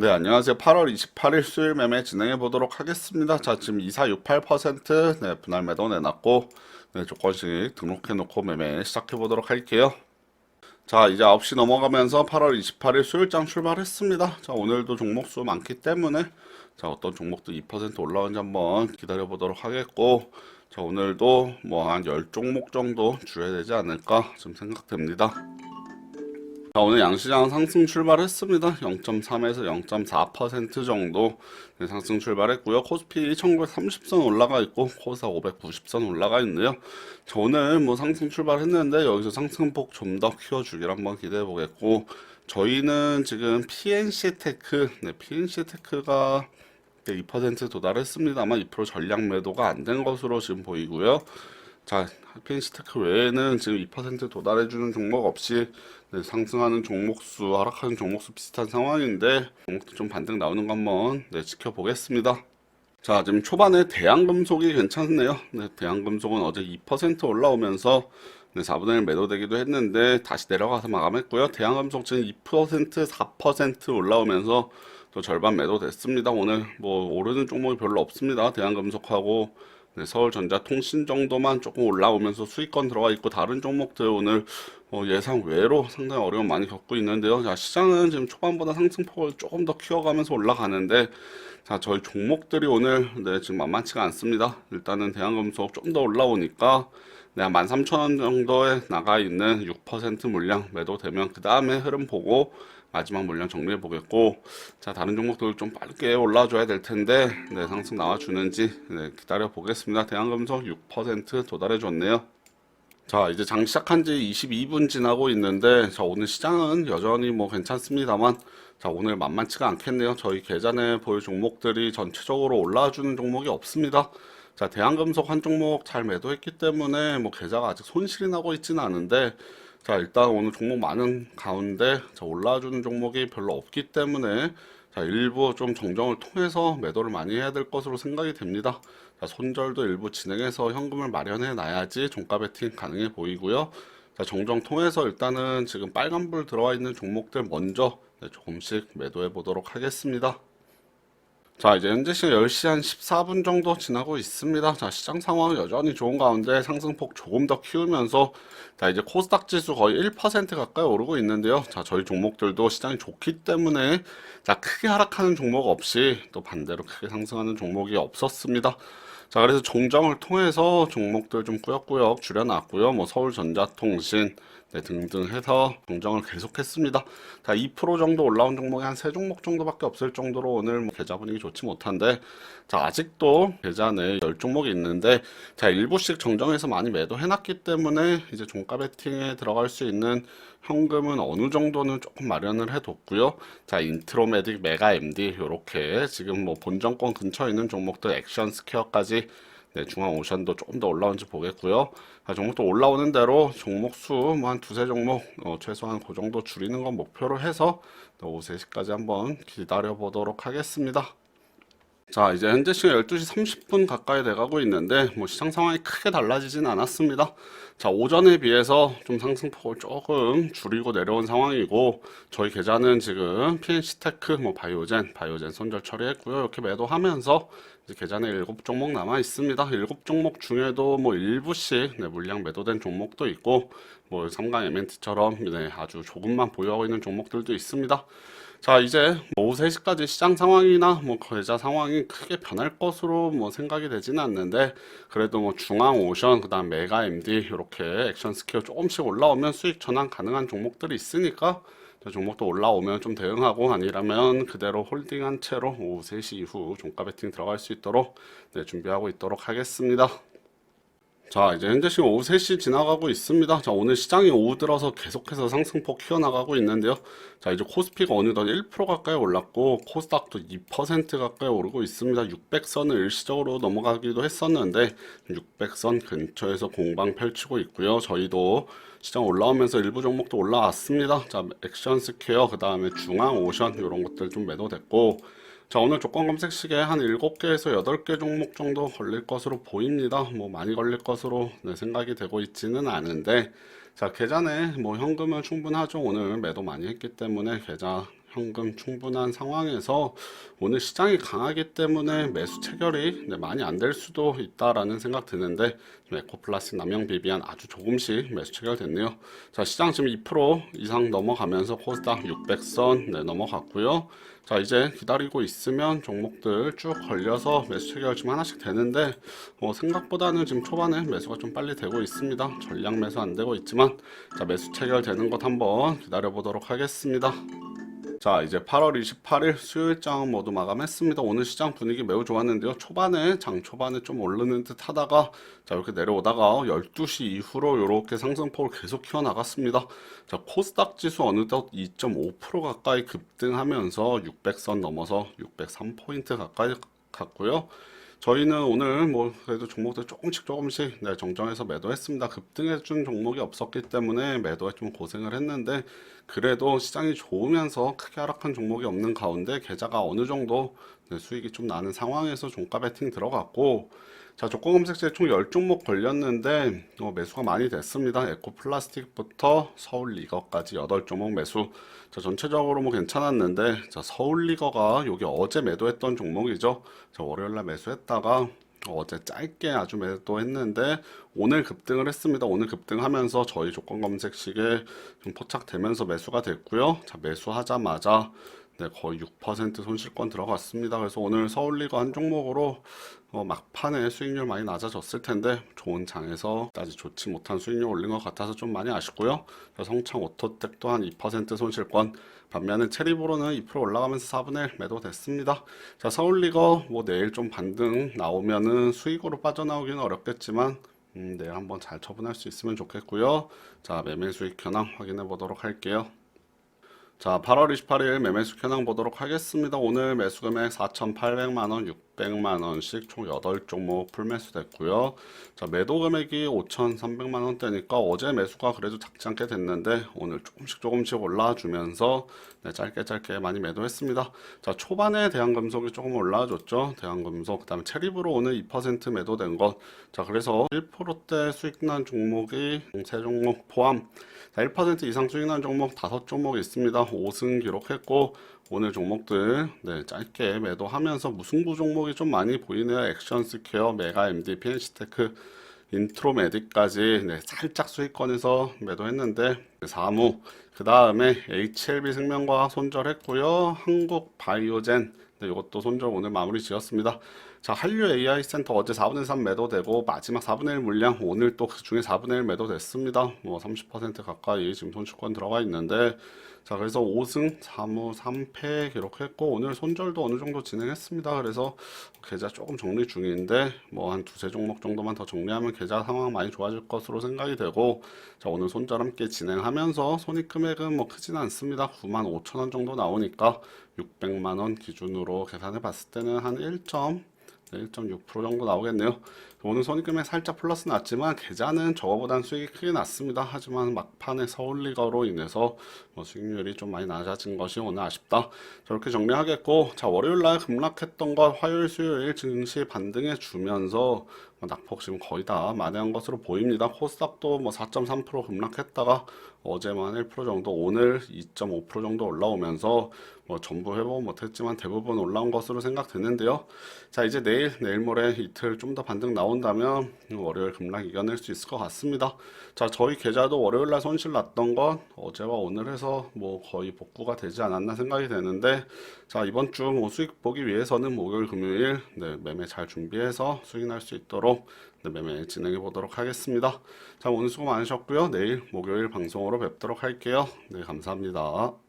네, 안녕하세요. 8월 28일 수요일 매매 진행해 보도록 하겠습니다. 자, 지금 2468% 네, 분할 매도 내놨고 네, 조건씩 등록해 놓고 매매 시작해 보도록 할게요. 자, 이제 9시 넘어가면서 8월 28일 수요일장 출발했습니다. 자, 오늘도 종목수 많기 때문에 자, 어떤 종목도 2% 올라오는지 한번 기다려 보도록 하겠고 자, 오늘도 뭐 한 10종목 정도 줄여야 되지 않을까 좀 생각됩니다. 자, 오늘 양시장 상승 출발했습니다. 0.3에서 0.4% 정도 네, 상승 출발했고요. 코스피 1930선 올라가 있고 코스닥 590선 올라가 있네요. 자, 오늘 뭐 상승 출발했는데 여기서 상승폭 좀 더 키워주길 한번 기대해 보겠고 저희는 지금 PNC 테크, 네, PNC 테크가 2% 도달했습니다만 2% 전량 매도가 안 된 것으로 지금 보이고요. 자, 펜시테크 외에는 지금 2% 도달해주는 종목 없이 네, 상승하는 종목수, 하락하는 종목수 비슷한 상황인데 종목도 좀 반등 나오는 거 한번 네, 지켜보겠습니다. 자, 지금 초반에 대한금속이 괜찮네요. 네, 대한금속은 어제 2% 올라오면서 네, 4분의 1 매도되기도 했는데 다시 내려가서 마감했고요. 대한금속 지금 2% 4% 올라오면서 또 절반 매도됐습니다. 오늘 뭐 오르는 종목이 별로 없습니다. 대한금속하고 네, 서울전자 통신 정도만 조금 올라오면서 수익권 들어가 있고 다른 종목들 오늘 어, 예상 외로 상당히 어려움 많이 겪고 있는데요. 자, 시장은 지금 초반보다 상승폭을 조금 더 키워가면서 올라가는데 자, 저희 종목들이 오늘 네, 지금 만만치가 않습니다. 일단은 대한금속 좀 더 올라오니까 네, 한 13,000원 정도에 나가 있는 6% 물량 매도되면 그 다음에 흐름 보고 마지막 물량 정리해 보겠고 자 다른 종목들 좀 빠르게 올라줘야 될 텐데 네 상승 나와주는지 네, 기다려 보겠습니다. 대한금속 6% 도달해 줬네요. 자 이제 장 시작한 지 22분 지나고 있는데 자 오늘 시장은 여전히 뭐 괜찮습니다만 자 오늘 만만치가 않겠네요. 저희 계좌에 보일 종목들이 전체적으로 올라주는 종목이 없습니다. 자 대한금속 한 종목 잘 매도했기 때문에 뭐 계좌가 아직 손실이 나고 있지는 않은데 자 일단 오늘 종목 많은 가운데 자, 올라주는 종목이 별로 없기 때문에 자 일부 좀 정정을 통해서 매도를 많이 해야 될 것으로 생각이 됩니다. 자 손절도 일부 진행해서 현금을 마련해 놔야지 종가 베팅 가능해 보이고요. 자 정정 통해서 일단은 지금 빨간불 들어와 있는 종목들 먼저 네, 조금씩 매도해 보도록 하겠습니다. 자, 이제 현재 시간 10시 한 14분 정도 지나고 있습니다. 자, 시장 상황은 여전히 좋은 가운데 상승폭 조금 더 키우면서 자, 이제 코스닥 지수 거의 1% 가까이 오르고 있는데요. 자, 저희 종목들도 시장이 좋기 때문에 자, 크게 하락하는 종목 없이 또 반대로 크게 상승하는 종목이 없었습니다. 자, 그래서 종정을 통해서 종목들 좀 꾸역꾸역 줄여놨고요. 뭐 서울전자통신, 네, 등등 해서 정정을 계속했습니다. 자, 2% 정도 올라온 종목이 한 세 종목 정도밖에 없을 정도로 오늘 뭐 계좌 분위기 좋지 못한데, 자, 아직도 계좌 내에 10종목이 있는데, 자, 일부씩 정정해서 많이 매도해놨기 때문에 이제 종가 베팅에 들어갈 수 있는 현금은 어느 정도는 조금 마련을 해뒀고요. 자, 인트로메딕, 메가 MD 요렇게 지금 뭐 본정권 근처에 있는 종목들 액션 스퀘어까지 네, 중앙 오션도 조금 더 올라온지 보겠고요. 아, 종목도 올라오는 대로 종목 수 뭐 한 두세 종목 어, 최소한 그 정도 줄이는 건 목표로 해서 오후 3시까지 한번 기다려 보도록 하겠습니다. 자, 이제 현재 시간 12시 30분 가까이 돼가고 있는데, 뭐 시장 상황이 크게 달라지진 않았습니다. 자, 오전에 비해서 좀 상승폭을 조금 줄이고 내려온 상황이고, 저희 계좌는 지금 PNC테크, 뭐 바이오젠, 바이오젠 손절 처리했고요. 이렇게 매도하면서 이제 계좌에 7종목 남아 있습니다. 7종목 중에도 뭐 일부씩 네, 물량 매도된 종목도 있고, 뭐 삼강 MNT처럼 네, 아주 조금만 보유하고 있는 종목들도 있습니다. 자, 이제 뭐 오후 3시까지 시장 상황이나 뭐 계좌 상황이 크게 변할 것으로 뭐 생각이 되지는 않는데 그래도 뭐 중앙 오션 그다음 메가 MD 이렇게 액션 스퀘어 조금씩 올라오면 수익 전환 가능한 종목들이 있으니까 저 종목도 올라오면 좀 대응하고 아니라면 그대로 홀딩한 채로 오후 3시 이후 종가 베팅 들어갈 수 있도록 네, 준비하고 있도록 하겠습니다. 자, 이제 현재 시간 오후 3시 지나가고 있습니다. 자, 오늘 시장이 오후 들어서 계속해서 상승폭 키워나가고 있는데요. 자, 이제 코스피가 어느덧 1% 가까이 올랐고, 코스닥도 2% 가까이 오르고 있습니다. 600선을 일시적으로 넘어가기도 했었는데, 600선 근처에서 공방 펼치고 있고요. 저희도 시장 올라오면서 일부 종목도 올라왔습니다. 자, 액션 스퀘어, 그 다음에 중앙 오션, 이런 것들 좀 매도됐고, 자, 오늘 조건 검색 시계 한 7개에서 8개 종목 정도 걸릴 것으로 보입니다. 뭐 많이 걸릴 것으로 네, 생각이 되고 있지는 않은데 자, 계좌에 뭐 현금은 충분하죠. 오늘 매도 많이 했기 때문에 계좌 현금 충분한 상황에서 오늘 시장이 강하기 때문에 매수 체결이 네, 많이 안 될 수도 있다라는 생각 드는데 에코플라스 남영 비비안 아주 조금씩 매수 체결됐네요. 자 시장 지금 2% 이상 넘어가면서 코스닥 600선 네, 넘어갔고요. 자 이제 기다리고 있으면 종목들 쭉 걸려서 매수 체결 지금 하나씩 되는데 어, 생각보다는 지금 초반에 매수가 좀 빨리 되고 있습니다. 전량 매수 안 되고 있지만 자 매수 체결 되는 것 한번 기다려 보도록 하겠습니다. 자 이제 8월 28일 수요일장 모두 마감했습니다. 오늘 시장 분위기 매우 좋았는데요. 초반에 장 초반에 좀 오르는 듯 하다가 자 이렇게 내려오다가 12시 이후로 이렇게 상승폭을 계속 키워 나갔습니다. 자 코스닥 지수 어느덧 2.5% 가까이 급등하면서 600선 넘어서 603포인트 가까이 갔고요. 저희는 오늘 뭐 그래도 종목들 조금씩 조금씩 네, 정정해서 매도했습니다. 급등해준 종목이 없었기 때문에 매도에 좀 고생을 했는데 그래도 시장이 좋으면서 크게 하락한 종목이 없는 가운데 계좌가 어느 정도 네, 수익이 좀 나는 상황에서 종가 베팅 들어갔고 자 조건 검색자에 총 10종목 걸렸는데 어, 매수가 많이 됐습니다. 에코 플라스틱부터 서울 리거까지 8종목 매수 자 전체적으로 뭐 괜찮았는데 자 서울 리거가 여기 어제 매도했던 종목이죠. 자 월요일날 매수했다가 어제 짧게 아주 매도했는데 오늘 급등을 했습니다. 오늘 급등하면서 저희 조건 검색식에 좀 포착되면서 매수가 됐고요. 자 매수하자마자 네, 거의 6% 손실권 들어갔습니다. 그래서 오늘 서울리가 한 종목으로 어, 막판에 수익률 많이 낮아졌을 텐데 좋은 장에서 까지 좋지 못한 수익률 올린 것 같아서 좀 많이 아쉽고요. 자, 성창 오토텍도 한2% 손실권 반면에 체리브로는 2% 올라가면서 4분의 1 매도됐습니다. 자 서울리거 뭐 내일 좀 반등 나오면은 수익으로 빠져나오기는 어렵겠지만 음, 내일 한번 잘 처분할 수 있으면 좋겠고요. 자 매매 수익 현황 확인해 보도록 할게요. 자, 8월 28일 매매수 현황 보도록 하겠습니다. 오늘 매수 금액 4,800만 원, 600만 원씩 총 8종목 풀매수 됐고요. 자, 매도 금액이 5,300만 원대니까 어제 매수가 그래도 작지 않게 됐는데 오늘 조금씩 조금씩 올라와 주면서 네, 짧게 짧게 많이 매도했습니다. 자, 초반에 대한금속이 조금 올라와 줬죠. 대한금속. 그다음에 체리브로 오늘 2% 매도된 것. 자, 그래서 1%대 수익 난 종목이 세 종목 포함 자, 1% 이상 수익 난 종목 5종목 있습니다. 5승 기록했고 오늘 종목들 네, 짧게 매도하면서 무승부 종목 이 좀 많이 보이네요. 액션스퀘어, 메가 MD, PNC테크, 인트로메디까지 네, 살짝 수익권에서 매도했는데 사무 그 다음에 HLB 생명과학 손절했고요. 한국 바이오젠 네, 이것도 손절 오늘 마무리 지었습니다. 자, 한류 AI 센터 어제 4분의 3 매도되고 마지막 4분의 1 물량 오늘 또 그 중에 4분의 1 매도됐습니다. 뭐 30% 가까이 지금 손실권 들어가 있는데 자, 그래서 5승 3무 3패 기록했고 오늘 손절도 어느 정도 진행했습니다. 그래서 계좌 조금 정리 중인데 뭐 한 두세 종목 정도만 더 정리하면 계좌 상황 많이 좋아질 것으로 생각이 되고 자, 오늘 손절 함께 진행하면서 손익 금액은 뭐 크진 않습니다. 9만 5천 원 정도 나오니까 600만 원 기준으로 계산해 봤을 때는 한 1. 1.6% 정도 나오겠네요. 오늘 손익금액 살짝 플러스 났지만 계좌는 저거보단 수익이 크게 났습니다. 하지만 막판에 서울리거로 인해서 뭐 수익률이 좀 많이 낮아진 것이 오늘 아쉽다. 저렇게 정리하겠고 자 월요일날 급락했던 것 화요일 수요일 증시 반등해 주면서 뭐 낙폭 지금 거의 다 만회한 것으로 보입니다. 코스닥도 뭐 4.3% 급락했다가 어제만 1% 정도 오늘 2.5% 정도 올라오면서 뭐 전부 회복 못했지만 대부분 올라온 것으로 생각되는데요. 자 이제 내일 내일 모레 이틀 좀 더 반등 나온다면 월요일 급락 이겨낼 수 있을 것 같습니다. 자 저희 계좌도 월요일 날 손실 났던 건 어제와 오늘 해서 뭐 거의 복구가 되지 않았나 생각이 되는데 자 이번 주 뭐 수익 보기 위해서는 목요일 금요일 네, 매매 잘 준비해서 수익 날 수 있도록 네, 매매 진행해 보도록 하겠습니다. 자 오늘 수고 많으셨고요. 내일 목요일 방송으로 뵙도록 할게요. 네 감사합니다.